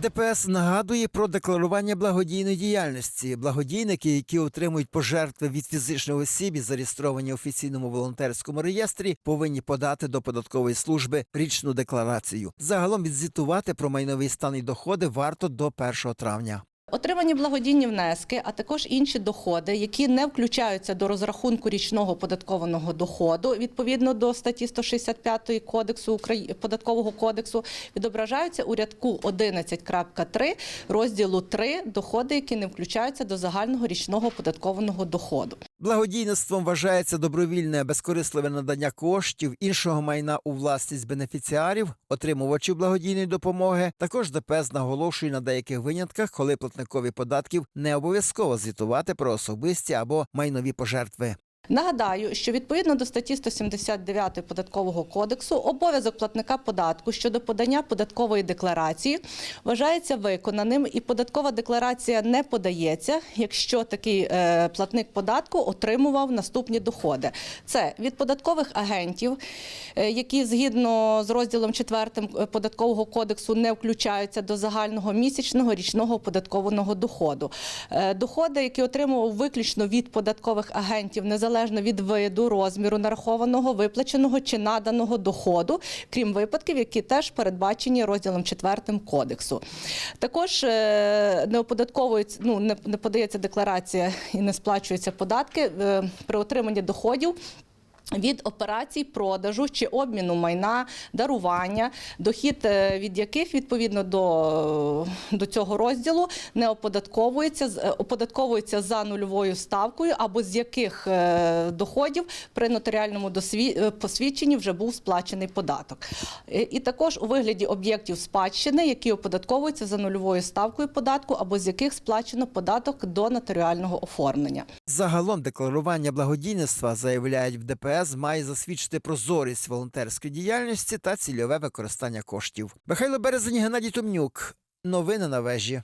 ДПС нагадує про декларування благодійної діяльності. Благодійники, які отримують пожертви від фізичних осіб і зареєстровані в офіційному волонтерському реєстрі, повинні подати до податкової служби річну декларацію. Загалом відзвітувати про майновий стан і доходи варто до 1 травня. Отримані благодійні внески, а також інші доходи, які не включаються до розрахунку річного податкованого доходу відповідно до статті 165 кодексу податкового кодексу, відображаються у рядку 11.3 розділу 3 доходи, які не включаються до загального річного податкованого доходу. Благодійництвом вважається добровільне безкорисливе надання коштів іншого майна у власність бенефіціарів, отримувачів благодійної допомоги. Також ДПС наголошує на деяких винятках, коли платникові податків не обов'язково звітувати про особисті або майнові пожертви. Нагадаю, що відповідно до статті 179 податкового кодексу обов'язок платника податку щодо подання податкової декларації вважається виконаним, і податкова декларація не подається, якщо такий е, платник податку отримував наступні доходи. Це від податкових агентів, е, які згідно з розділом 4 податкового кодексу не включаються до загального місячного річного податкованого доходу. Е, Доходи, які отримував виключно від податкових агентів, незалежно від виду, розміру нарахованого, виплаченого чи наданого доходу, крім випадків, які теж передбачені розділом 4 кодексу. Також е, не оподатковується, ну не подається декларація і не сплачуються податки е, при отриманні доходів. Від операцій продажу чи обміну майна, дарування, дохід е, від яких відповідно до, до цього розділу не оподатковується, е, оподатковується за нульовою ставкою, або з яких е, доходів при нотаріальному е, посвідченні вже був сплачений податок. Е, І також у вигляді об'єктів спадщини, які оподатковуються за нульовою ставкою податку, або з яких сплачено податок до нотаріального оформлення. Загалом декларування благодійництва заявляють в ДПС має засвідчити прозорість волонтерської діяльності та цільове використання коштів. Михайло Березень, Геннадій Томнюк. Новини на вежі.